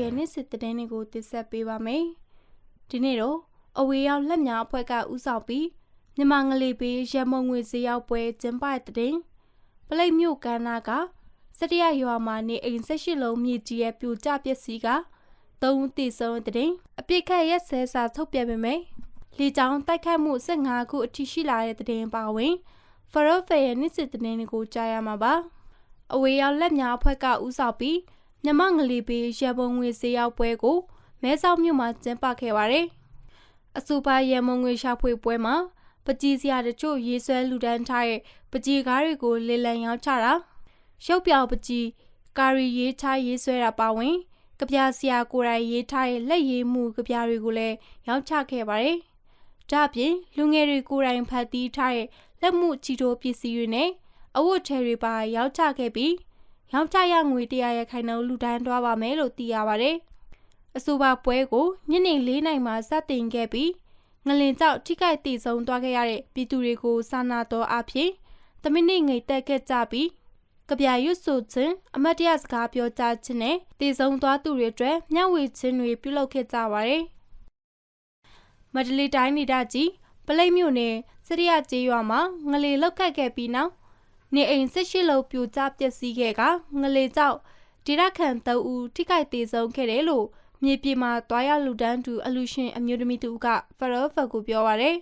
ရဲ့နေ့စစ်သတင်းတွေကိုတင်ဆက်ပေးပါမယ်။ဒီနေ့တော့အဝေးရောက်လက်များအဖွဲ့ကဥဆောင်ပြီးမြန်မာငလေးပေးရမုံငွေဈေးရောက်ပွဲကျင်းပတဲ့တဲ့ပလိတ်မြို့ကမ်းနားကစတရရွာမှာနေအိမ်၁၈လုံးမြေကြီးရဲ့ပြိုကျပျက်စီးကသုံးတိဆုံးတဲ့အပြစ်ခတ်ရက်ဆဲစာထုတ်ပြန်ပေမဲ့လေကြောင်းတိုက်ခတ်မှု15ခုအထိရှိလာတဲ့တဲ့ပါဝင်ဖရော့ဖယ်ရဲ့နေ့စစ်သတင်းတွေကိုကြားရမှာပါအဝေးရောက်လက်များအဖွဲ့ကဥဆောင်ပြီး မြမငလီပေးရပုံငွေဈေးရောက်ပွဲကိုမဲဆောက်မြို့မှာကျင်းပခဲ့ပါတယ်အဆိုပါရမုံငွေရှာဖွေပွဲမှာပကြီးစရာတချို့ရေးဆွဲလူဒန်းထားတဲ့ပကြီးကားတွေကိုလေလံရောက်ချတာရုပ်ပြောင်ပကြီးကာရီရေးချရေးဆွဲတာပါဝင်ကြပြဆရာကိုယ်တိုင်ရေးထားတဲ့လက်ရည်မှုကြပြတွေကိုလည်းရောက်ချခဲ့ပါတယ်။ဒါ့အပြင်လူငယ်တွေကိုယ်တိုင်ဖတ်တီးထားတဲ့လက်မှုချီတိုးပစ္စည်းတွေနဲ့အဝတ်ထည်တွေပါရောက်ချခဲ့ပြီး ရောင်းချရငွေ100ရခိုင်နှုန်းလူဒန်းသွားပါမယ်လို့သိရပါတယ်။အဆိုပါပွဲကိုညနေ၄နိုင်မှာစတင်ခဲ့ပြီးငလင်ကြောက်ထိခိုက်တည်ဆုံသွားခဲ့ရတဲ့ပြည်သူတွေကိုစာနာတော်အဖြစ်တမိနစ်ငိတ်တက်ခဲ့ကြပြီးကဗျာရွတ်ဆိုခြင်းအမတ်တရစကားပြောကြားခြင်းနဲ့တည်ဆုံသွားသူတွေအတွက်မျှဝေခြင်းတွေပြုလုပ်ခဲ့ကြပါတယ်။မဒလီတိုင်းနေဒကြီးပလိတ်မြို့နယ်စရိယကျေးရွာမှာငလေလောက်ကတ်ခဲ့ပြီးနောက် နေအိမ်၁၈လုံးပြိုကျပျက်စီးခဲ့ကငလေကြောက်ဒေရခန်၃ဦးထိခိုက်သေးဆုံးခဲ့တယ်လို့မြေပြင်မှာတွားရလူတန်းသူအလူရှင်အမျိုးသမီးတူကဖရောဖက်ကိုပြောပါရယ်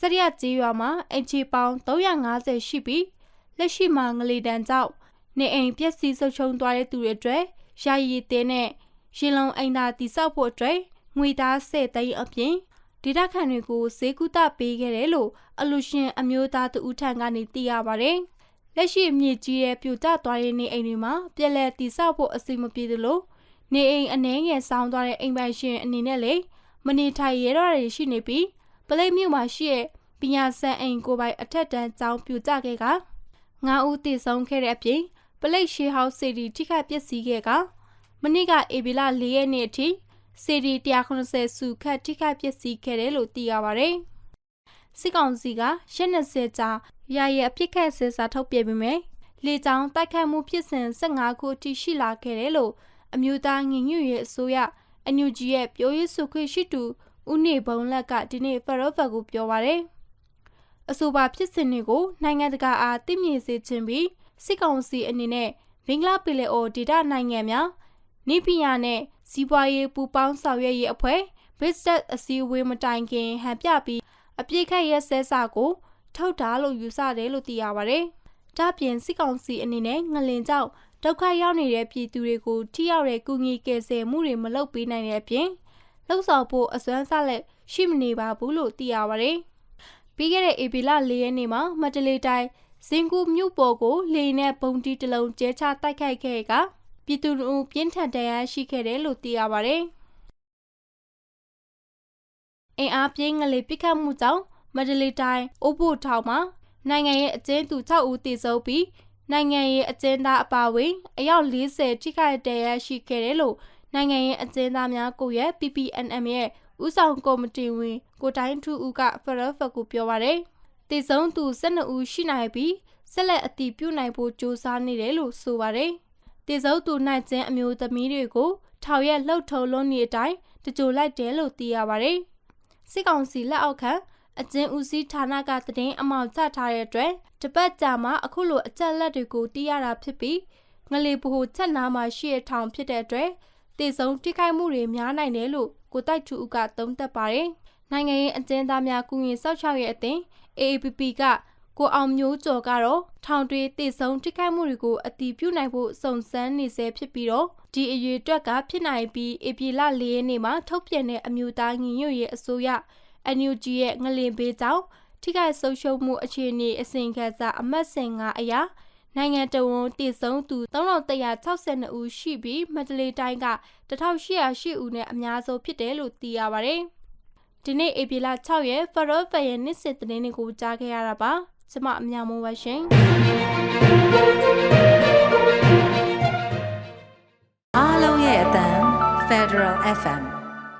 စရိယကျေးရွာမှာအင်ချီပေါင်း350ရှိပြီးလက်ရှိမှာငလေတန်ကြောက်နေအိမ်ပျက်စီးဆုတ်ချုံသွားတဲ့သူတွေအတွက်ယာယီတဲနဲ့ရင်လုံးအိမ်သာတိစောက်ဖို့အတွက်ငွေသား10သိန်းအပြင် ဒေတာခန်တွေကိုဈေးကုသပေးခဲ့တယ်လို့အလူရှင်အမျိုးသားတဦးထံကနေသိရပါတယ်။လက်ရှိမြေကြီးရဲ့ပြိုကျသွားတဲ့နေအိမ်တွေမှာပြက်လက်တိဆောက်ဖို့အစီအမပြေသလိုနေအိမ်အနှဲငယ်ဆောင်းသွားတဲ့အိမ်ပိုင်ရှင်အနေနဲ့လေမနေထိုင်ရတော့ရရှိနေပြီးပလိတ်မြို့မှာရှိတဲ့ပညာဆန်အိမ်ကိုပိုင်အထက်တန်းကျောင်းပြိုကျခဲ့ကငါးဦးတည်ဆုံးခဲ့တဲ့အပြင်ပလိတ်ရှေးဟောက်စီတီထိခိုက်ပျက်စီးခဲ့ကမနေ့ကဧပြီလ၄ရက်နေ့အထိ စီဒီ190စုခတ်ထိခိုက်ပျက်စီးခဲ့တယ်လို့သိရပါဗျ။စစ်ကောင်စီကရက် 20ကြာရရအပြစ်ခတ်ဆဲစာထုတ်ပြပေမဲ့လေကြောင်းတိုက်ခတ်မှုဖြစ်စဉ်15ခုအထိရှိလာခဲ့တယ်လို့အမျိုးသားငင်ညွရဲ့အစိုးရအန်ယူဂျီရဲ့ပြောရေးဆိုခွင့်ရှိသူဦးနေဘုံလက်ကဒီနေ့ဖရော့ဖက်ကိုပြောပါရယ်အဆိုပါဖြစ်စဉ်တွေကိုနိုင်ငံတကာအားသိမြင်စေခြင်းပြီးစစ်ကောင်စီအနေနဲ့ဘင်္ဂလားပင်လယ်အော်ဒေသနိုင်ငံများနေပြည်တော်နဲ့ စီးပွားရေးပူးပေါင်းဆောင်ရွက်ရေးအဖွဲ့ Business အစည်းအဝေးမတိုင်ခင်ဟန်ပြပြီးအပြည့်ခက်ရဲဆဲစာကိုထုတ်တာလို့ယူဆတယ်လို့သိရပါဗျ။ဒါပြင်စစ်ကောင်စီအနေနဲ့ငလင်ကြောင့်ဒုက္ခရောက်နေတဲ့ပြည်သူတွေကိုထိရောက်တဲ့ကူညီကယ်ဆယ်မှုတွေမလုပ်ပေးနိုင်တဲ့အပြင်လှုပ်ဆောင်ဖို့အစွမ်းဆက်လက်ရှိမနေပါဘူးလို့သိရပါဗျ။ပြီးခဲ့တဲ့ဧပြီလ၄ရက်နေ့မှာမတလီတိုင်းစင်ကူမြို့ပေါ်ကိုလေနဲ့ပုံတီးတလုံးကျဲချတိုက်ခိုက်ခဲ့က ပြည်သူတို့ပြင်းထန်တရားရှိခဲ့တယ်လို့သိရပါဗျ။အင်အားပြင်းငလေပစ်ခတ်မှုကြောင့်မဒလီတိုင်းအိုးဖို့ထောင်မှာနိုင်ငံရဲ့အကျဉ်းသူ6ဦးတည်ဆုံးပြီးနိုင်ငံရဲ့အကျဉ်းသားအပါအဝင်အယောက်40ထိခိုက်တရားရှိခဲ့တယ်လို့နိုင်ငံရဲ့အကျဉ်းသားများကိုရဲ့ PPNM ရဲ့ဥဆောင်ကော်မတီဝင်ကိုတိုင်းထူဦးကဖရဖကိုပြောပါရယ်တည်ဆုံးသူ12ဦးရှိနိုင်ပြီးဆက်လက်အတည်ပြုနိုင်ဖို့ကြိုးစားနေတယ်လို့ဆိုပါရယ် တည်ဆုံးသူနိုင်ကျင်းအမျိုးသမီးတွေကိုထောင်ရက်လှုပ်ထုံလုံးနေအတိုင်းတကြိုလိုက်တယ်လို့သိရပါရယ်စစ်ကောင်စီလက်အောက်ခံအကျဉ်းဦးစီးဌာနကတည်င်းအမောင်ချထားတဲ့အတွက်တပတ်ကြာမှအခုလိုအကြက်လက်တွေကိုတီးရတာဖြစ်ပြီးငလေဘိုချက်နာမှာရှိတဲ့ထောင်ဖြစ်တဲ့အတွက်တည်ဆုံးထိခိုက်မှုတွေများနိုင်တယ်လို့ကိုတိုက်ထူဦးကသုံးသပ်ပါတယ်။နိုင်ငံရေးအကျဉ်းသားများကုရင်စောက်ချောက်ရဲ့အသင်း AAPP က ကိုအောင်မျိုးကျော်ကတော့ထောင်တွေတည်ဆုံးထိခိုက်မှုတွေကိုအတီးပြုနိုင်ဖို့စုံစမ်းနေဆဲဖြစ်ပြီးတော့ဒီအရေးအတွက်ကဖြစ်နိုင်ပြီးဧပြီလ၄ရက်နေ့မှာထုတ်ပြန်တဲ့အမျိုးသားညီညွတ်ရေးအစိုးရ NUG ရဲ့ငလင်ပေးကြောင်းထိခိုက်ဆုံးရှုံးမှုအခြေအနေအစဉ်ခန်းစာအမှတ်စဉ်9အရာနိုင်ငံတော်ဝန်တည်ဆုံးသူ3162ဦးရှိပြီးမန္တလေးတိုင်းက1808ဦးနဲ့အများဆုံးဖြစ်တယ်လို့သိရပါတယ်။ဒီနေ့ဧပြီလ6ရက်ဖရော့ဖယ်ရဲ့နေ့စစ်သတင်းတွေကိုကြားခဲ့ရတာပါ။ ကျွန်မအမြောင်မိုးပါရှင်။အားလုံးရဲ့အတန် Federal FM